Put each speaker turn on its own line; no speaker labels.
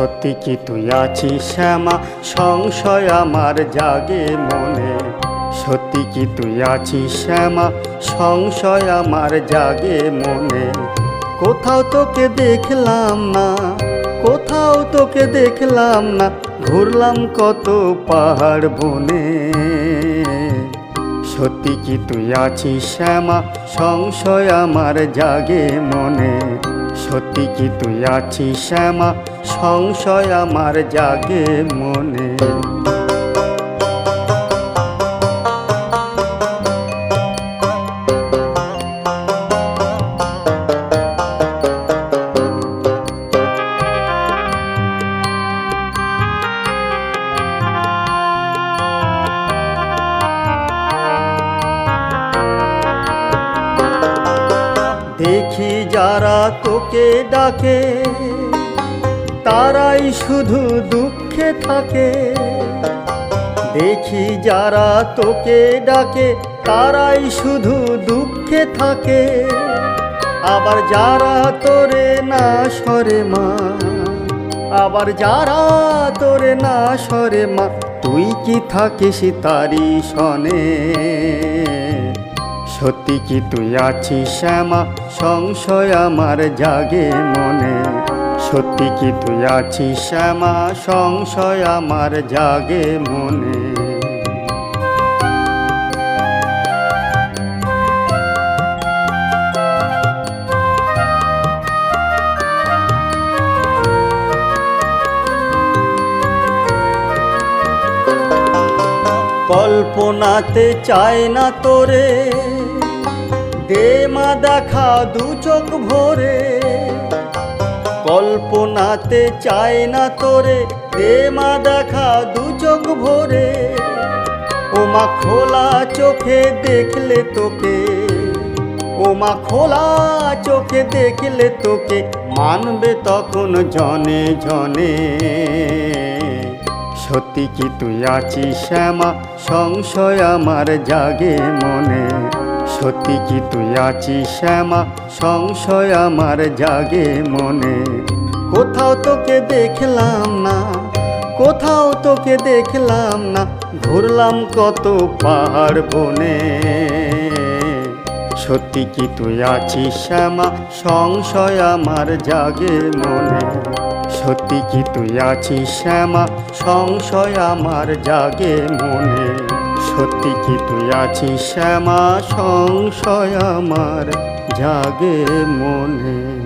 সত্যি কি তুই আছিস, শ্যামা? সংশয় আমার জাগে মনে। সত্যি কি তুই আছিস, শ্যামা? সংশয় আমার জাগে মনে। কোথাও তোকে দেখলাম না, কোথাও তোকে দেখলাম না, ঘুরলাম কত পাহাড় বনে। সত্যি কি তুই আছিস, শ্যামা? সংশয় আমার জাগে মনে। সত্যি কি তুই আছিস শ্যামা? সংশয় আমার জাগে মনে। দেখি যারা তোকে ডাকে, তারাই শুধু দুঃখে থাকে। দেখি যারা তোকে ডাকে, তারাই শুধু দুঃখে থাকে। আবার যারা তোরে না সরে মা, আবার যারা তোরে না সরে মা, তুই কি থাকিস তারি শনে সত্যি কি তুই আছিস শ্যামা? সংশয় আমার জাগে মনে। সত্যি কি তুই আছিস শ্যামা? সংশয় আমার জাগে মনে। কল্পনাতে চায় না তোরে। দে মা দেখা দু চোখ ভরে। কল্পনাতে চায় না তোরে। দে মা দেখা দু চোখ ভরে। ওমা খোলা চোখে দেখলে তোকে। ওমা খোলা চোখে দেখলে তোকে। মানবে তখন জনে জনে। সত্যি কি তুই আছিস শ্যামা? সংশয় আমার জাগে মনে। সত্যি কি তুই আছিস শ্যামা? সংশয় আমার জাগে মনে। কোথাও তোকে দেখলাম না, কোথাও তোকে দেখলাম না, ঘুরলাম কত পাহাড় বনে। সত্যি কি তুই আছিস শ্যামা? সংশয় আমার জাগে মনে। সত্যি কি তুই আছিস, শ্যামা? সংশয় আমার জাগে মনে। সত্যি কি তুই আছিস, শ্যামা? সংশয় আমার জাগে মনে।